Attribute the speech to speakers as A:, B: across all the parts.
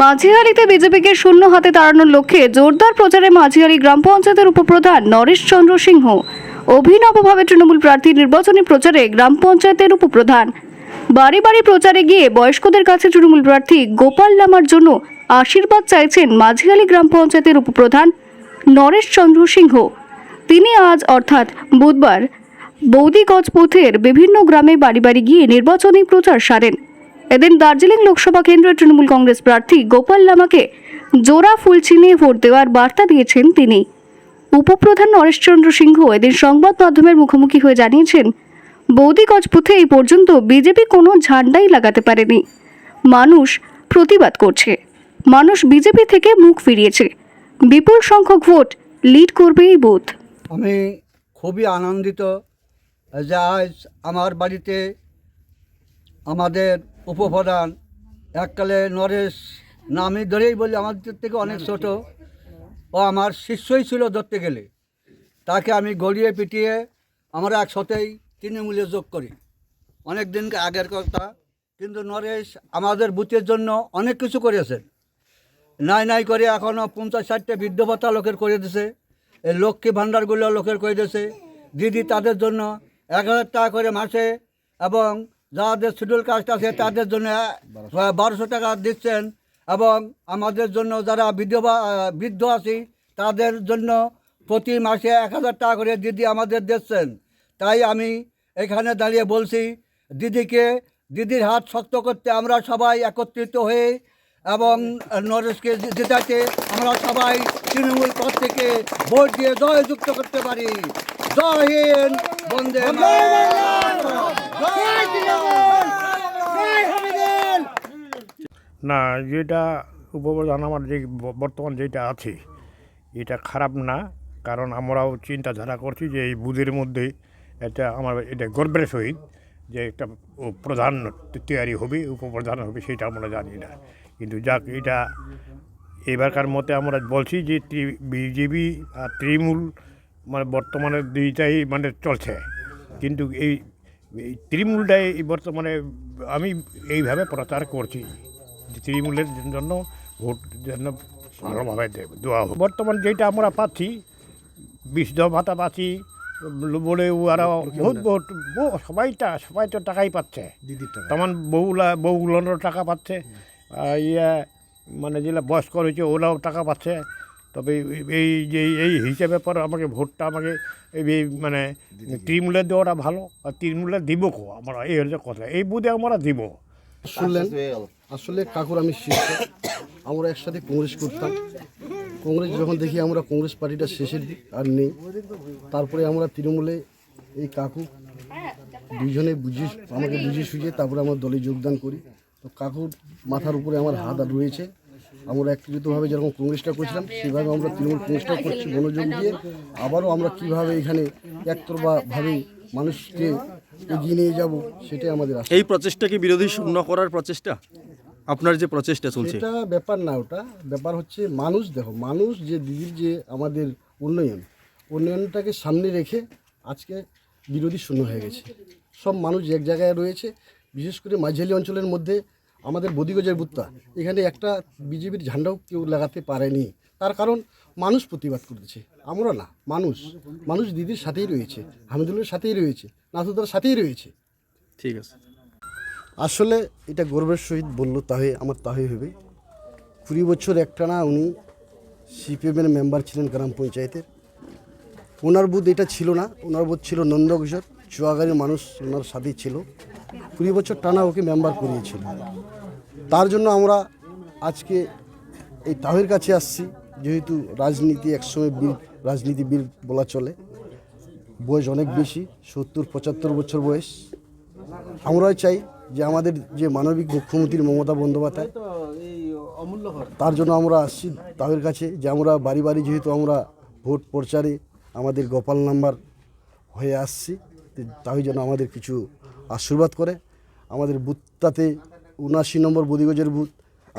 A: মাঝিহারিতে বিজেপিকে শূন্য হাতে তাড়ানোর লক্ষ্যে জোরদার প্রচারে মাঝিহারি গ্রাম পঞ্চায়েতের উপপ্রধান নরেশ চন্দ্র সিংহ। অভিনবভাবে তৃণমূল প্রার্থী নির্বাচনী প্রচারে গ্রাম পঞ্চায়েতের উপপ্রধান। বাড়ি বাড়ি প্রচারে গিয়ে বয়স্কদের কাছে তৃণমূল প্রার্থী গোপাল লামার জন্য আশীর্বাদ চাইছেন মাঝিহালি গ্রাম পঞ্চায়েতের উপপ্রধান নরেশ চন্দ্র সিংহ। তিনি আজ, অর্থাৎ বুধবার, বৌদিগঞ্জ পথের বিভিন্ন গ্রামে বাড়ি বাড়ি গিয়ে নির্বাচনী প্রচার সারেন। এদিন দার্জিলিং লোকসভা কেন্দ্রের তৃণমূল কংগ্রেস প্রার্থী গোপাল লামাকে জোড়া ফুল ছিনিয়ে ভোট দেওয়ার বার্তা দিয়েছেন তিনি। উপপ্রধান নরেশচন্দ্র সিংহ এদিন সংবাদ মাধ্যমের মুখোমুখি হয়ে জানিয়েছেন বৌদিগঞ্জ পথে এই পর্যন্ত বিজেপি কোনো ঝান্ডাই লাগাতে পারেনি। মানুষ প্রতিবাদ করছে। মানুষ বিজেপি থেকে মুখ ফিরিয়েছে। বিপুল সংখ্যক ভোট লিড করবে এই বুথ।
B: আমি খুবই আনন্দিত যে আজ আমার বাড়িতে আমাদের উপপ্রধান, এককালে নরেশ নামি ধরেই বলি, আমাদের থেকে অনেক ছোট। ও আমার শিষ্যই ছিল ধরতে গেলে। তাকে আমি গড়িয়ে পিটিয়ে আমরা একসাথেই তৃণমূলে যোগ করি। অনেক দিন আগের কথা, কিন্তু নরেশ আমাদের বুথের জন্য অনেক কিছু করেছেন নাই নাই করে এখনও পঞ্চাশ ষাটটা বৃদ্ধ ভাতা লোকের করে দিছে। এই লক্ষ্মী ভাণ্ডারগুলো লোকের করে দিয়েছে দিদি তাদের জন্য এক হাজার টাকা করে মাসে এবং যাদের শিডিউল কাস্ট আছে তাদের জন্য বারোশো। টাকা দিচ্ছেন এবং আমাদের জন্য যারা বিধবা বৃদ্ধ আছি তাদের জন্য প্রতি মাসে এক হাজার টাকা করে দিদি আমাদের দিচ্ছেন। তাই আমি এখানে দাঁড়িয়ে বলছি দিদিকে দিদির হাত শক্ত করতে আমরা সবাই একত্রিত হয়ে এবং নরেশকে জি- জেতাতে আমরা সবাই তৃণমূল পদ থেকে ভোট দিয়ে জয় যুক্ত করতে পারি। জয় হিন্দ বন্দে মাতরম। জয় তৃণমূল, জয় হামিদুল।
C: না, যেটা উপপ্রধান আমার যে বর্তমান যেটা আছে, এটা খারাপ না। কারণ আমরাও চিন্তাধারা করছি যে এই বুধের মধ্যে এটা আমার এটা গর্বের সহিত যে একটা প্রধান তৈরি হবে, উপপ্রধান হবে, সেটা আমরা জানি না। কিন্তু যাক, এটা এবারকার মতে আমরা বলছি যে বিজেপি আর তৃণমূল মানে বর্তমানে দুইটাই মানে চলছে। কিন্তু এই তৃণমূলটাই বর্তমানে আমি এইভাবে প্রচার করছি। তৃণমূলের জন্য ভোট যেন ভালোভাবে দেওয়া হোক। বর্তমান যেটা আমরা পাচ্ছি বিশুদ্ধ ভাতা পাচ্ছি বলে ওরা বহুত বহুত বহু- সবাইটা সবাই তো টাকাই পাচ্ছে। তেমন বহুলা বহুগুলোর টাকা পাচ্ছে। আর ইয়ে মানে যেগুলো বয়স্ক রয়েছে ওরাও টাকা পাচ্ছে। তবে এই- এই যে এই হিসেবে পর আমাকে ভোটটা আমাকে এই এই মানে তৃণমূলের দেওয়াটা ভালো আর তৃণমূলের দিব কো আমরা এই হচ্ছে কথা। এই বুধে আমরা দিব।
D: শুনলেন আসলে কাকুর আমি শিষ্য। আমরা একসাথে কংগ্রেস করতাম। কংগ্রেস যখন দেখি আমরা কংগ্রেস পার্টিটা শেষের আর নেই। তারপরে আমরা তৃণমূলে এই কাকু দুইজনে বুঝিয়ে আমাকে বুঝিয়ে সুঝিয়ে তারপরে আমার দলে যোগদান করি। তো কাকুর মাথার উপরে আমার হাত আর রয়েছে। আমরা একত্রিতভাবে যেরকম কংগ্রেসটা করছিলাম, সেভাবে আমরা তৃণমূল কংগ্রেসটা করছি মনোযোগ দিয়ে। আবারও আমরা কীভাবে এখানে একতরফাভাবে মানুষকে এগিয়ে নিয়ে যাব সেটাই আমাদের আশা।
E: এই প্রচেষ্টা কি বিরোধী শূন্য করার প্রচেষ্টা? আপনার যে প্রচেষ্টা চলছে।
D: এটা ব্যাপার না ওটা। ব্যাপার হচ্ছে মানুষ দেখো মানুষ যে দিদির যে আমাদের উন্নয়ন উন্নয়নটাকে সামনে রেখে আজকে বিরোধী শূন্য হয়ে গেছে। সব মানুষ এক জায়গায় রয়েছে বিশেষ করে মাঝালি অঞ্চলের মধ্যে আমাদের বদিগজের বুত্তা। এখানে একটা বিজেপির ঝান্ডাও কেউ লাগাতে পারেনি। তার কারণ মানুষ প্রতিবাদ করেছে। আমরা না মানুষ। মানুষ দিদির সাথেই রয়েছে হামিদুলের সাথেই রয়েছে নাসুদার সাথেই রয়েছে।
E: ঠিক আছে।
D: আসলে এটা গর্বের সহিত বলল তাহে আমার তাহে হবে। কুড়ি বছর একটানা উনি সিপিএমের মেম্বার ছিলেন গ্রাম পঞ্চায়েতের। ওনার বুথ এটা ছিল না ওনার বুথ ছিল নন্দকিশোর চুয়াগাড়ির মানুষ ওনার সাথেই ছিল। কুড়ি বছর টানা ওকে মেম্বার করিয়েছিল। তার জন্য আমরা আজকে এই তাহের কাছে আসছি। যেহেতু রাজনীতি একসময় রাজনীতি বীর বলা চলে, বয়স অনেক বেশি, সত্তর, পঁচাত্তর বছর বয়স। আমরা চাই যে আমাদের যে মানবিক মুখ্যমন্ত্রী মমতা বন্দ্যোপাধ্যায়, তার জন্য আমরা আসছি তাদের কাছে যে আমরা বাড়ি বাড়ি যেহেতু আমরা ভোট প্রচারে আমাদের গোপাল নাম্বার হয়ে আসছি, তাই যেন আমাদের কিছু আশীর্বাদ করে। আমাদের বুথটাতে উনাশি নম্বর বদিগজের বুথ,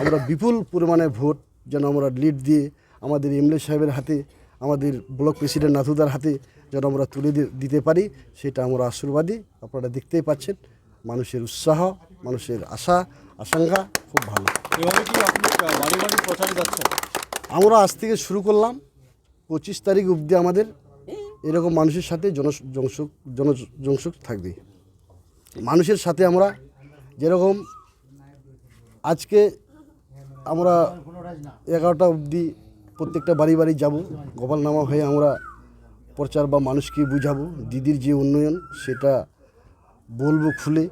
D: আমরা বিপুল পরিমাণে ভোট যেন আমরা লিড দিয়ে আমাদের এমএলএ সাহেবের হাতে আমাদের ব্লক প্রেসিডেন্ট নাথুদার হাতে যেন আমরা তুলে দিতে পারি সেটা আমরা আশীর্বাদী। আপনারা দেখতেই পাচ্ছেন মানুষের উৎসাহ মানুষের আশা আশঙ্কা খুব ভালো। আমরা আজ থেকে শুরু করলাম পঁচিশ তারিখ অবধি আমাদের এরকম মানুষের সাথে জনসংযোগ জনসংযোগ থাকবে। মানুষের সাথে আমরা যেরকম আজকে আমরা এগারোটা অবধি প্রত্যেকটা বাড়ি বাড়ি যাব। গোপালনামা হয়ে আমরা প্রচার বা মানুষকে বুঝাবো, দিদির যে উন্নয়ন সেটা বলব খুলে।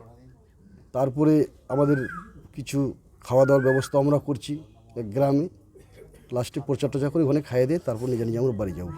D: তারপরে আমাদের কিছু খাওয়া দাওয়ার ব্যবস্থা আমরা করছি গ্রামে। লাস্টে প্রচার টচার করে ওখানে খাইয়ে দিয়ে তারপর নিজে নিজে আমরা বাড়ি যাব।